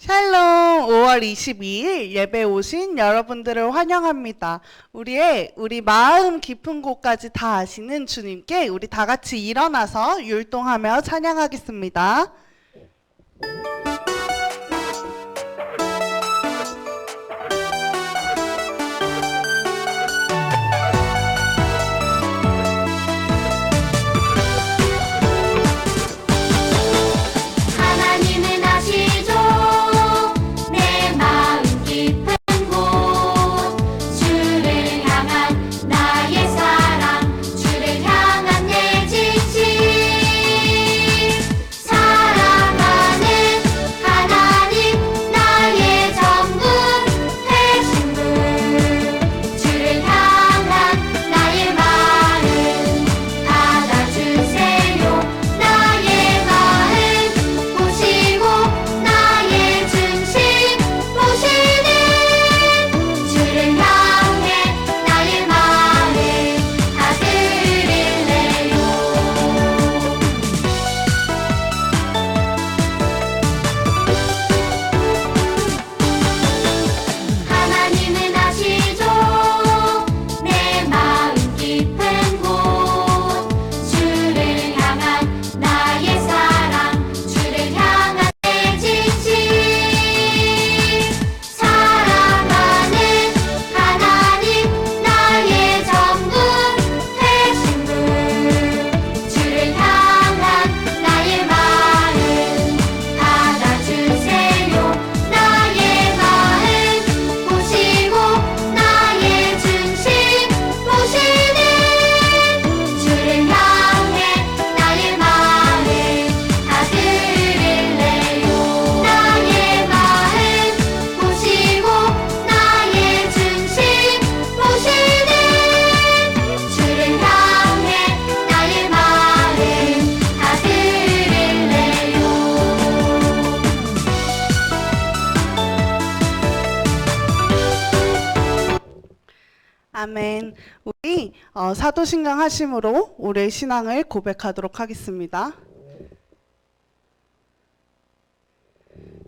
샬롬 5월 22일 예배 오신 여러분들을 환영합니다. 우리의 우리 마음 깊은 곳까지 다 아시는 주님께 우리 다 같이 일어나서 율동하며 찬양하겠습니다. 아멘. 우리 어, 사도신강 하심으로 우리의 신앙을 고백하도록 하겠습니다.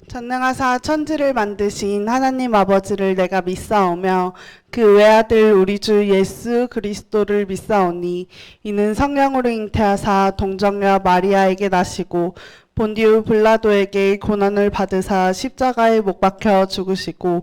전능하사 천지를 만드신 하나님 아버지를 내가 믿사오며 그 외아들 우리 주 예수 그리스도를 믿사오니 이는 성령으로 잉태하사 동정녀 마리아에게 나시고 본디우 블라도에게 고난을 받으사 십자가에 못 박혀 죽으시고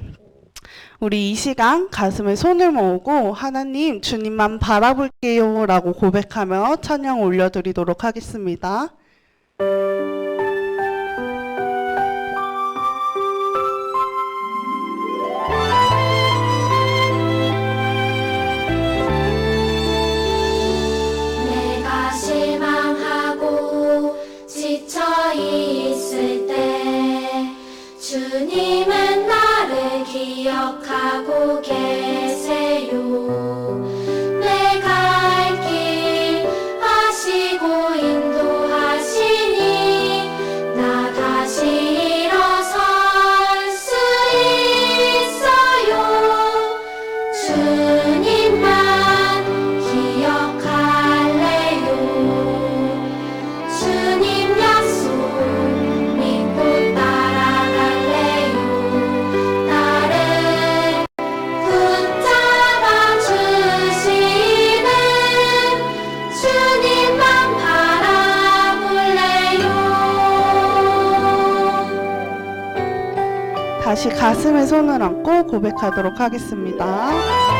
우리 이 시간 가슴에 손을 모으고 하나님 주님만 바라볼게요 라고 고백하며 찬양 올려드리도록 하겠습니다. 기억하고 계세요. 고 고백하도록 하겠습니다.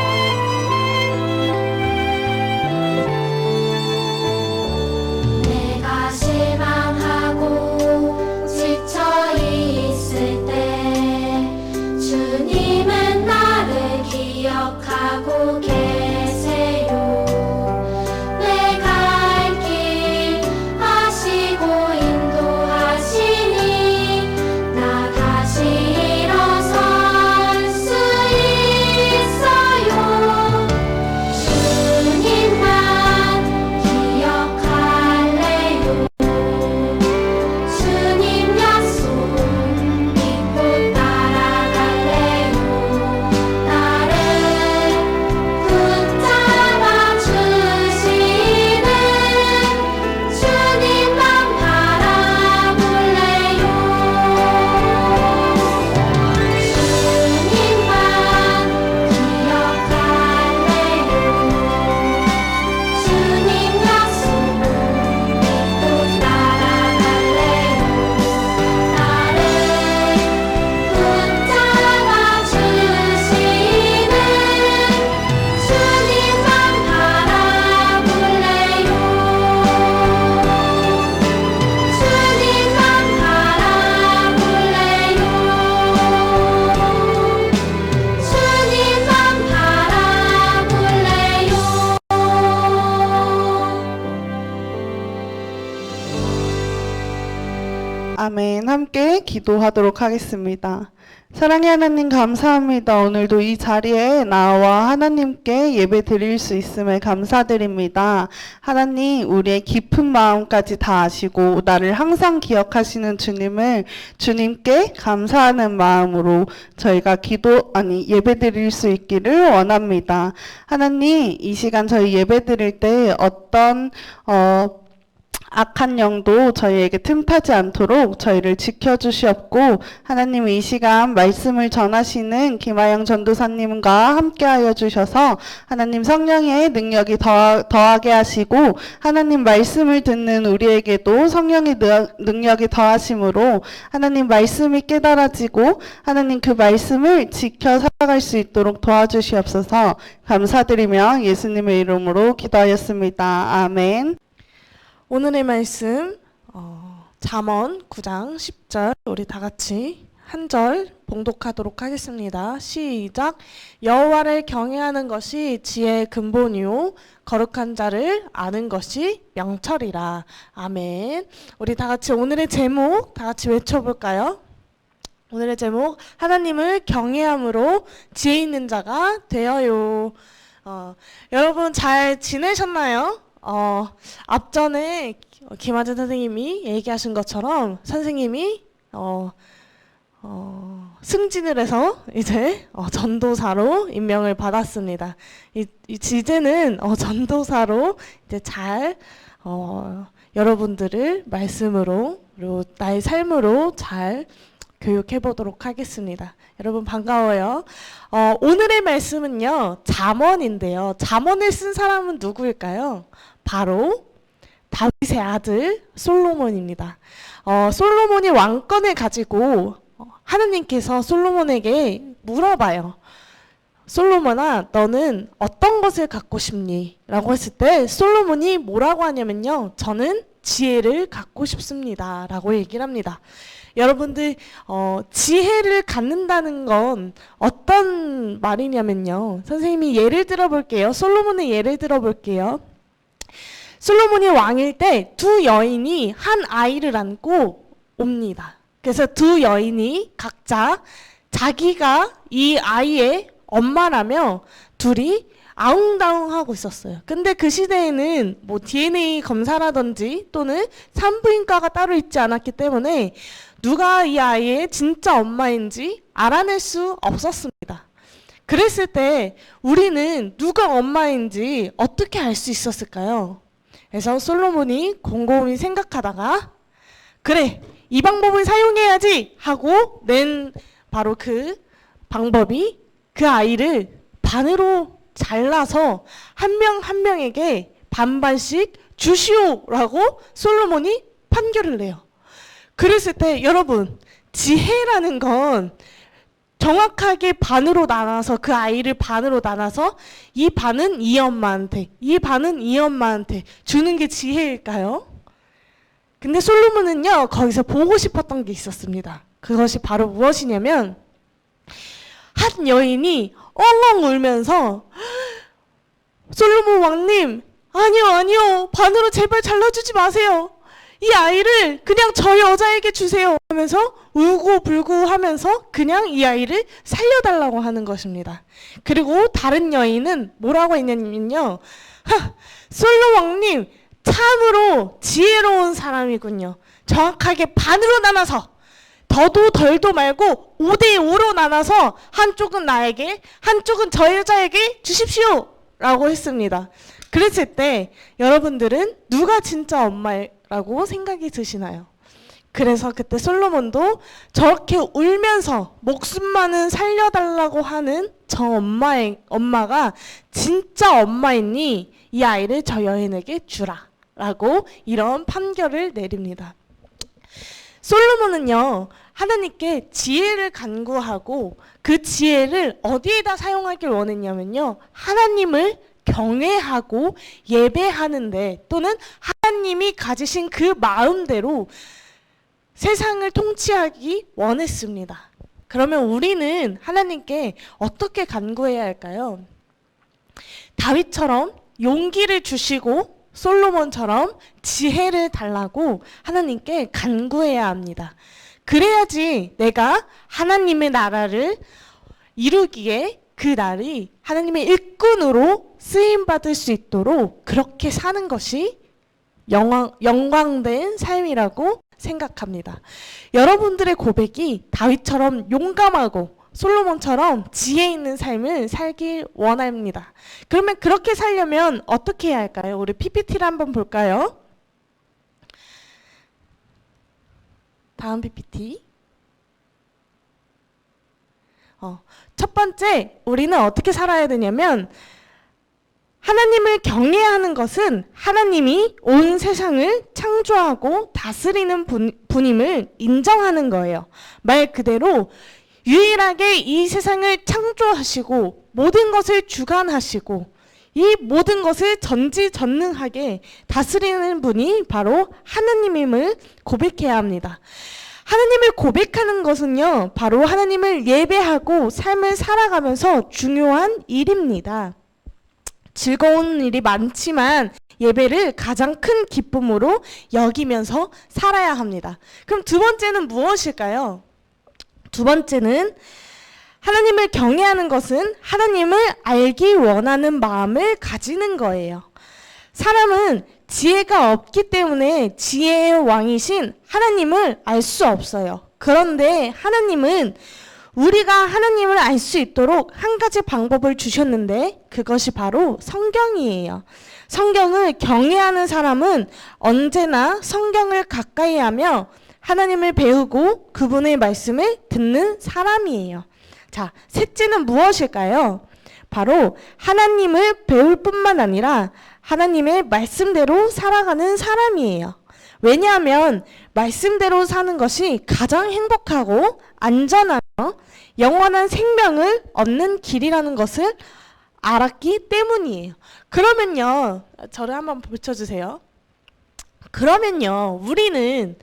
아멘. 함께 기도하도록 하겠습니다. 사랑의 하나님 감사합니다. 오늘도 이 자리에 나와 하나님께 예배 드릴 수 있음을 감사드립니다. 하나님, 우리의 깊은 마음까지 다 아시고 나를 항상 기억하시는 주님을 주님께 감사하는 마음으로 저희가 기도, 아니, 예배 드릴 수 있기를 원합니다. 하나님, 이 시간 저희 예배 드릴 때 어떤, 어, 악한 영도 저희에게 틈타지 않도록 저희를 지켜주시옵고 하나님 이 시간 말씀을 전하시는 김아영 전도사님과 함께하여 주셔서 하나님 성령의 능력이 더, 더하게 하시고 하나님 말씀을 듣는 우리에게도 성령의 능- 능력이 더하심으로 하나님 말씀이 깨달아지고 하나님 그 말씀을 지켜 살아갈 수 있도록 도와주시옵소서 감사드리며 예수님의 이름으로 기도하였습니다. 아멘. 오늘의 말씀 어, 잠언 9장 10절 우리 다 같이 한 절 봉독하도록 하겠습니다. 시작 여호와를 경외하는 것이 지혜의 근본이요 거룩한 자를 아는 것이 명철이라. 아멘. 우리 다 같이 오늘의 제목 다 같이 외쳐 볼까요? 오늘의 제목 하나님을 경외함으로 지혜 있는 자가 되어요. 어, 여러분 잘 지내셨나요? 어, 앞전에 김하진 선생님이 얘기하신 것처럼 선생님이 어, 어, 승진을 해서 이제 어, 전도사로 임명을 받았습니다. 이, 이 이제는 어, 전도사로 이제 잘 어, 여러분들을 말씀으로 그리고 나의 삶으로 잘 교육해 보도록 하겠습니다. 여러분 반가워요. 어, 오늘의 말씀은요 잠언인데요. 잠언을 쓴 사람은 누구일까요? 바로 다윗의 아들 솔로몬입니다. 어, 솔로몬이 왕권을 가지고 어, 하느님께서 솔로몬에게 물어봐요. 솔로몬아, 너는 어떤 것을 갖고 싶니? 라고 했을 때 솔로몬이 뭐라고 하냐면요. 저는 지혜를 갖고 싶습니다. 라고 얘기를 합니다. 여러분들, 어, 지혜를 갖는다는 건 어떤 말이냐면요. 선생님이 예를 들어 볼게요. 솔로몬의 예를 들어 볼게요. 솔로몬이 왕일 때 두 여인이 한 아이를 안고 옵니다. 그래서 두 여인이 각자 자기가 이 아이의 엄마라며 둘이 아웅다웅하고 있었어요. 근데 그 시대에는 뭐 DNA 검사라든지 또는 산부인과가 따로 있지 않았기 때문에 누가 이 아이의 진짜 엄마인지 알아낼 수 없었습니다. 그랬을 때 우리는 누가 엄마인지 어떻게 알 수 있었을까요? 그래서 솔로몬이 곰곰이 생각하다가 그래 이 방법을 사용해야지 하고 낸 바로 그 방법이 그 아이를 반으로 잘라서 한 명한 명에게 반반씩 주시오라고 솔로몬이 판결을 내요. 그랬을 때 여러분 지혜라는 건 정확하게 반으로 나눠서 그 아이를 반으로 나눠서 이 반은 이 엄마한테 이 반은 이 엄마한테 주는 게 지혜일까요? 근데 솔로몬은요 거기서 보고 싶었던 게 있었습니다. 그것이 바로 무엇이냐면 한 여인이 엉엉 울면서 솔로몬 왕님 아니요 아니요 반으로 제발 잘라주지 마세요. 이 아이를 그냥 저 여자에게 주세요 하면서 울고 불고 하면서 그냥 이 아이를 살려달라고 하는 것입니다. 그리고 다른 여인은 뭐라고 했냐면요. 하, 솔로 왕님 참으로 지혜로운 사람이군요. 정확하게 반으로 나눠서 더도 덜도 말고 5대 5로 나눠서 한쪽은 나에게 한쪽은 저 여자에게 주십시오 라고 했습니다. 그랬을 때 여러분들은 누가 진짜 엄마 라고 생각이 드시나요? 그래서 그때 솔로몬도 저렇게 울면서 목숨만은 살려달라고 하는 저 엄마의 엄마가 진짜 엄마이니 이 아이를 저 여인에게 주라 라고 이런 판결을 내립니다. 솔로몬은요 하나님께 지혜를 간구하고 그 지혜를 어디에다 사용하길 원했냐면요 하나님을 경외하고 예배하는데 또는 하나님이 가지신 그 마음대로 세상을 통치하기 원했습니다. 그러면 우리는 하나님께 어떻게 간구해야 할까요? 다윗처럼 용기를 주시고 솔로몬처럼 지혜를 달라고 하나님께 간구해야 합니다. 그래야지 내가 하나님의 나라를 이루기에 그 날이 하나님의 일꾼으로 쓰임 받을 수 있도록 그렇게 사는 것이 영광, 영광된 삶이라고 생각합니다. 여러분들의 고백이 다윗처럼 용감하고 솔로몬처럼 지혜 있는 삶을 살길 원합니다. 그러면 그렇게 살려면 어떻게 해야 할까요? 우리 PPT를 한번 볼까요? 다음 PPT. 어, 첫 번째, 우리는 어떻게 살아야 되냐면, 하나님을 경외해야 하는 것은 하나님이 온 세상을 창조하고 다스리는 분, 분임을 인정하는 거예요. 말 그대로 유일하게 이 세상을 창조하시고 모든 것을 주관하시고 이 모든 것을 전지전능하게 다스리는 분이 바로 하나님임을 고백해야 합니다. 하나님을 고백하는 것은요, 바로 하나님을 예배하고 삶을 살아가면서 중요한 일입니다. 즐거운 일이 많지만 예배를 가장 큰 기쁨으로 여기면서 살아야 합니다. 그럼 두 번째는 무엇일까요? 두 번째는 하나님을 경외하는 것은 하나님을 알기 원하는 마음을 가지는 거예요. 사람은 지혜가 없기 때문에 지혜의 왕이신 하나님을 알 수 없어요. 그런데 하나님은 우리가 하나님을 알 수 있도록 한 가지 방법을 주셨는데 그것이 바로 성경이에요. 성경을 경외하는 사람은 언제나 성경을 가까이 하며 하나님을 배우고 그분의 말씀을 듣는 사람이에요. 자, 셋째는 무엇일까요? 바로 하나님을 배울 뿐만 아니라 하나님의 말씀대로 살아가는 사람이에요. 왜냐하면 말씀대로 사는 것이 가장 행복하고 안전하며 영원한 생명을 얻는 길이라는 것을 알았기 때문이에요. 그러면요, 저를 한번 붙여주세요. 그러면요, 우리는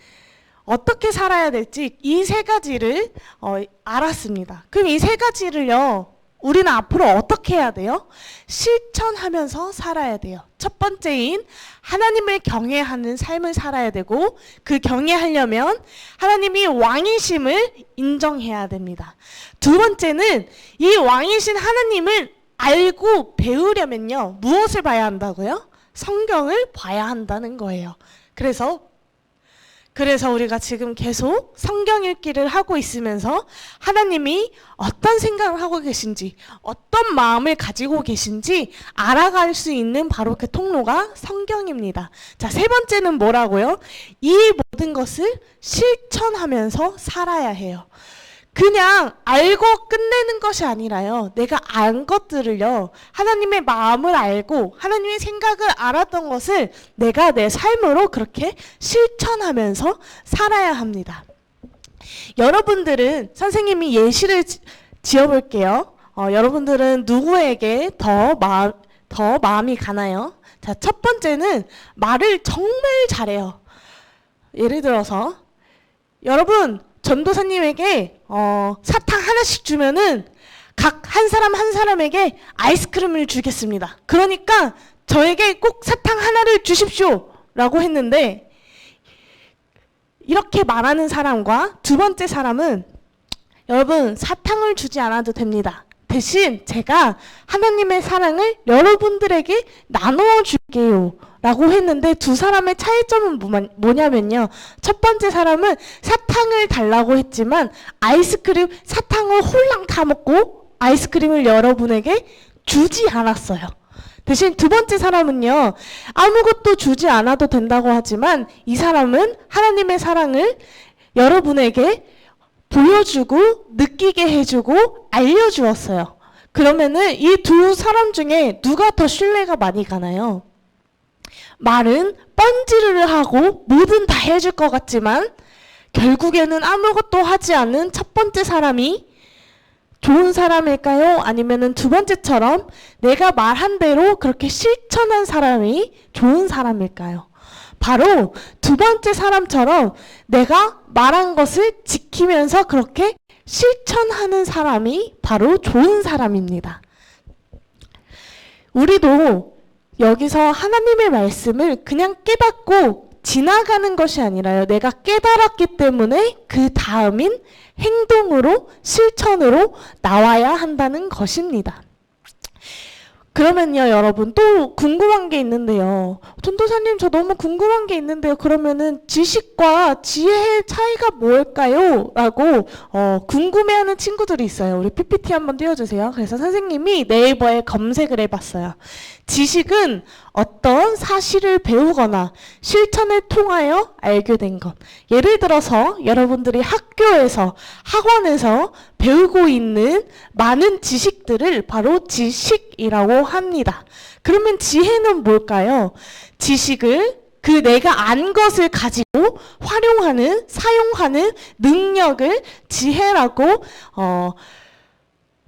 어떻게 살아야 될지 이 세 가지를 어, 알았습니다. 그럼 이 세 가지를요, 우리는 앞으로 어떻게 해야 돼요? 실천하면서 살아야 돼요. 첫 번째인 하나님을 경외하는 삶을 살아야 되고 그 경외하려면 하나님이 왕이심을 인정해야 됩니다. 두 번째는 이 왕이신 하나님을 알고 배우려면요. 무엇을 봐야 한다고요? 성경을 봐야 한다는 거예요. 그래서 그래서 우리가 지금 계속 성경 읽기를 하고 있으면서 하나님이 어떤 생각을 하고 계신지, 어떤 마음을 가지고 계신지 알아갈 수 있는 바로 그 통로가 성경입니다. 자, 세 번째는 뭐라고요? 이 모든 것을 실천하면서 살아야 해요. 그냥 알고 끝내는 것이 아니라요. 내가 안 것들을요. 하나님의 마음을 알고 하나님의 생각을 알았던 것을 내가 내 삶으로 그렇게 실천하면서 살아야 합니다. 여러분들은 선생님이 예시를 지- 지어볼게요. 어, 여러분들은 누구에게 더 마음, 더 마음이 가나요? 자, 첫 번째는 말을 정말 잘해요. 예를 들어서 여러분 전도사님에게 어, 사탕 하나씩 주면은 각 한 사람 한 사람에게 아이스크림을 주겠습니다. 그러니까 저에게 꼭 사탕 하나를 주십시오 라고 했는데 이렇게 말하는 사람과 두 번째 사람은 여러분 사탕을 주지 않아도 됩니다. 대신 제가 하나님의 사랑을 여러분들에게 나누어 줄게요. 라고 했는데 두 사람의 차이점은 뭐냐면요. 첫 번째 사람은 사탕을 달라고 했지만 아이스크림 사탕을 홀랑 다 먹고 아이스크림을 여러분에게 주지 않았어요. 대신 두 번째 사람은요. 아무것도 주지 않아도 된다고 하지만 이 사람은 하나님의 사랑을 여러분에게 보여주고 느끼게 해주고 알려주었어요. 그러면은 이 두 사람 중에 누가 더 신뢰가 많이 가나요? 말은 뻔지르르 하고 뭐든 다 해줄 것 같지만 결국에는 아무것도 하지 않는 첫 번째 사람이 좋은 사람일까요? 아니면은 두 번째처럼 내가 말한 대로 그렇게 실천한 사람이 좋은 사람일까요? 바로 두 번째 사람처럼 내가 말한 것을 지키면서 그렇게 실천하는 사람이 바로 좋은 사람입니다. 우리도 여기서 하나님의 말씀을 그냥 깨닫고 지나가는 것이 아니라요. 내가 깨달았기 때문에 그 다음인 행동으로 실천으로 나와야 한다는 것입니다. 그러면요, 여러분, 또 궁금한 게 있는데요. 전도사님, 저 너무 궁금한 게 있는데요. 그러면은 지식과 지혜의 차이가 뭘까요? 라고, 어, 궁금해하는 친구들이 있어요. 우리 PPT 한번 띄워주세요. 그래서 선생님이 네이버에 검색을 해봤어요. 지식은 어떤 사실을 배우거나 실천을 통하여 알게 된 것. 예를 들어서 여러분들이 학교에서, 학원에서 배우고 있는 많은 지식들을 바로 지식이라고 합니다. 그러면 지혜는 뭘까요? 지식을 그 내가 안 것을 가지고 활용하는, 사용하는 능력을 지혜라고, 어,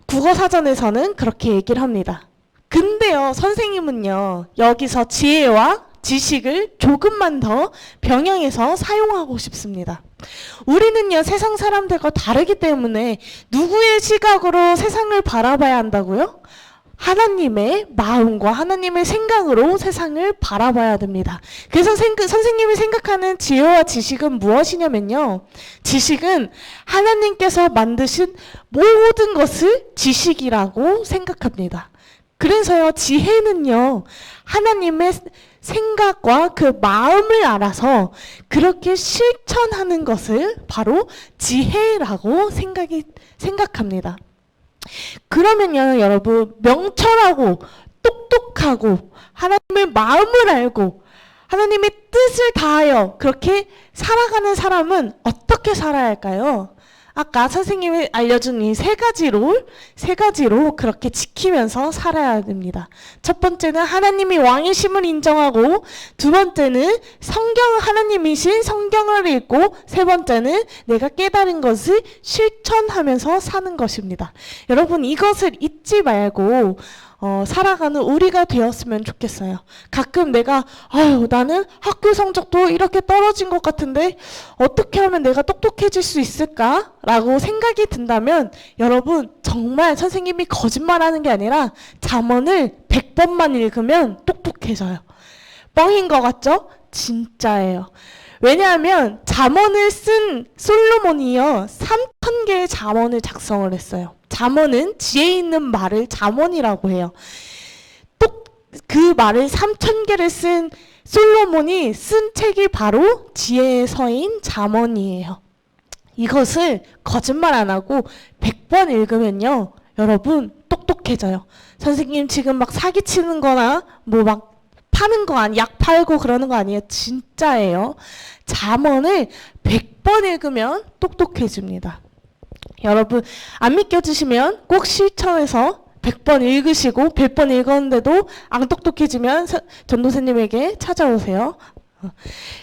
국어사전에서는 그렇게 얘기를 합니다. 근데요, 선생님은요, 여기서 지혜와 지식을 조금만 더 병행해서 사용하고 싶습니다. 우리는요, 세상 사람들과 다르기 때문에 누구의 시각으로 세상을 바라봐야 한다고요? 하나님의 마음과 하나님의 생각으로 세상을 바라봐야 됩니다. 그래서 생, 선생님이 생각하는 지혜와 지식은 무엇이냐면요. 지식은 하나님께서 만드신 모든 것을 지식이라고 생각합니다. 그래서요, 지혜는요, 하나님의 생각과 그 마음을 알아서 그렇게 실천하는 것을 바로 지혜라고 생각이, 생각합니다. 그러면요, 여러분, 명철하고 똑똑하고 하나님의 마음을 알고 하나님의 뜻을 다하여 그렇게 살아가는 사람은 어떻게 살아야 할까요? 아까 선생님이 알려준 이 세 가지로, 세 가지로 그렇게 지키면서 살아야 됩니다. 첫 번째는 하나님이 왕이심을 인정하고, 두 번째는 성경, 하나님이신 성경을 읽고, 세 번째는 내가 깨달은 것을 실천하면서 사는 것입니다. 여러분, 이것을 잊지 말고, 어, 살아가는 우리가 되었으면 좋겠어요. 가끔 내가, 아유, 나는 학교 성적도 이렇게 떨어진 것 같은데, 어떻게 하면 내가 똑똑해질 수 있을까? 라고 생각이 든다면, 여러분, 정말 선생님이 거짓말하는 게 아니라, 잠언을 100번만 읽으면 똑똑해져요. 뻥인 것 같죠? 진짜예요. 왜냐하면 잠언을 쓴 솔로몬이요 3천 개의 잠언을 작성을 했어요. 잠언은 지혜 있는 말을 잠언이라고 해요. 또그 말을 3천 개를 쓴 솔로몬이 쓴 책이 바로 지혜의 서인 잠언이에요. 이것을 거짓말 안 하고 100번 읽으면요. 여러분 똑똑해져요. 선생님 지금 막 사기치는 거나 뭐막 파는 거 아니 약 팔고 그러는 거 아니에요. 진짜예요. 잠언을 100번 읽으면 똑똑해집니다. 여러분 안 믿겨지시면 꼭 실천해서 100번 읽으시고 100번 읽었는데도 안 똑똑해지면 서- 전도사님에게 찾아오세요. 어.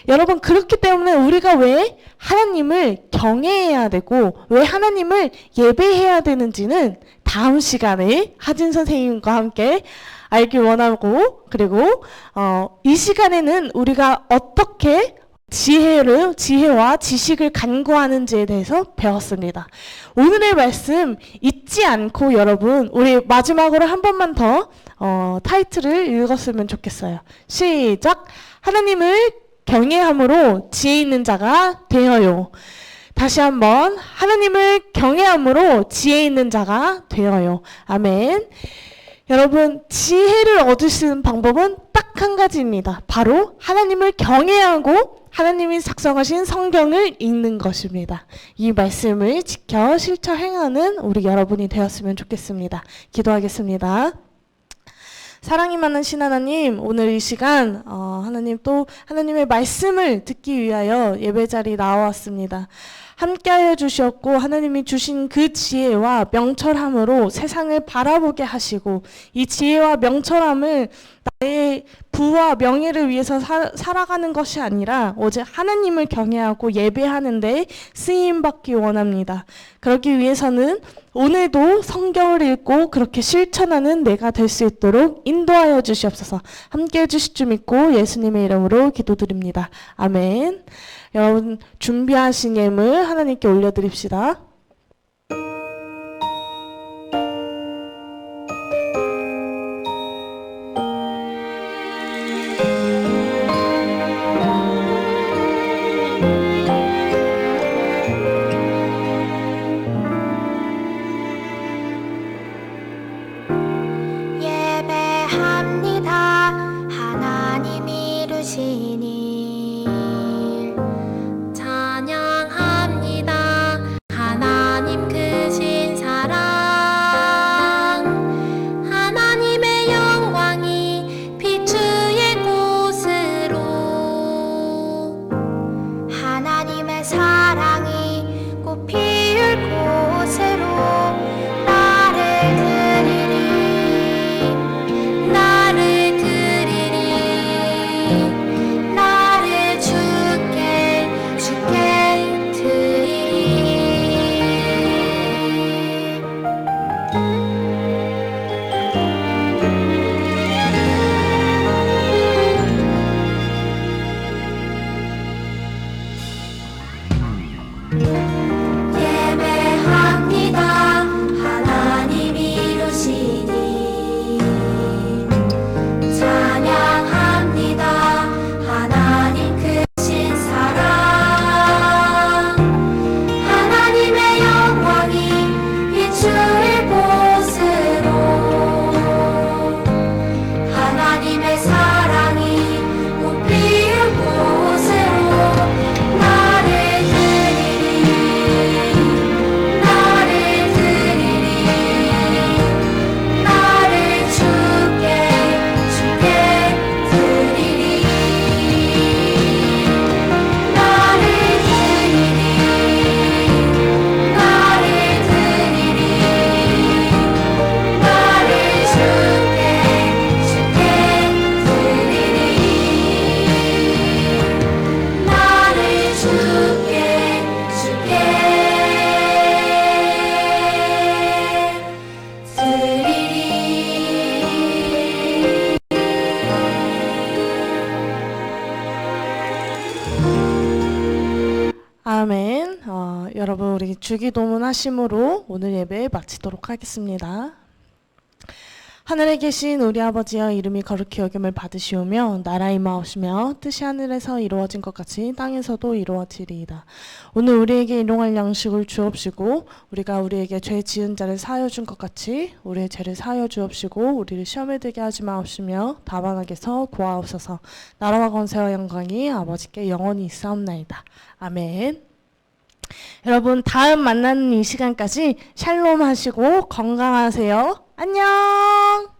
여러분 그렇기 때문에 우리가 왜 하나님을 경외해야 되고 왜 하나님을 예배해야 되는지는 다음 시간에 하진 선생님과 함께 알기 원하고 그리고 어, 이 시간에는 우리가 어떻게 지혜를 지혜와 지식을 간구하는지에 대해서 배웠습니다. 오늘의 말씀 잊지 않고 여러분 우리 마지막으로 한 번만 더 어, 타이틀을 읽었으면 좋겠어요. 시작. 하나님을 경외함으로 지혜 있는 자가 되어요. 다시 한번 하나님을 경외함으로 지혜 있는 자가 되어요. 아멘. 여러분 지혜를 얻을 수 있는 방법은 딱 한 가지입니다. 바로 하나님을 경외하고 하나님이 작성하신 성경을 읽는 것입니다. 이 말씀을 지켜 실천 행하는 우리 여러분이 되었으면 좋겠습니다. 기도하겠습니다. 사랑이 많은 신 하나님, 오늘 이 시간 어, 하나님 또 하나님의 말씀을 듣기 위하여 예배 자리 나왔습니다. 함께하여 주셨고 하나님이 주신 그 지혜와 명철함으로 세상을 바라보게 하시고 이 지혜와 명철함을 나의 부와 명예를 위해서 사, 살아가는 것이 아니라 오직 하나님을 경외하고 예배하는데 쓰임 받기 원합니다. 그러기 위해서는 오늘도 성경을 읽고 그렇게 실천하는 내가 될 수 있도록 인도하여 주시옵소서. 함께 해 주실 줄 믿고 예수님의 이름으로 기도드립니다. 아멘. 여러분 준비하신 예물 하나님께 올려드립시다. 주기도문 하심으로 오늘 예배 마치도록 하겠습니다. 하늘에 계신 우리 아버지여 이름이 거룩히 여김을 받으시오며 나라의 마옵시며 뜻이 하늘에서 이루어진 것 같이 땅에서도 이루어지리이다. 오늘 우리에게 일용할 양식을 주옵시고 우리가 우리에게 죄 지은 자를 사하여 준 것 같이 우리의 죄를 사하여 주옵시고 우리를 시험에 들게 하지 마옵시며 다만 하게서 구하옵소서. 나라와 권세와 영광이 아버지께 영원히 있사옵나이다. 아멘. 여러분 다음 만나는 이 시간까지 샬롬 하시고 건강하세요. 안녕.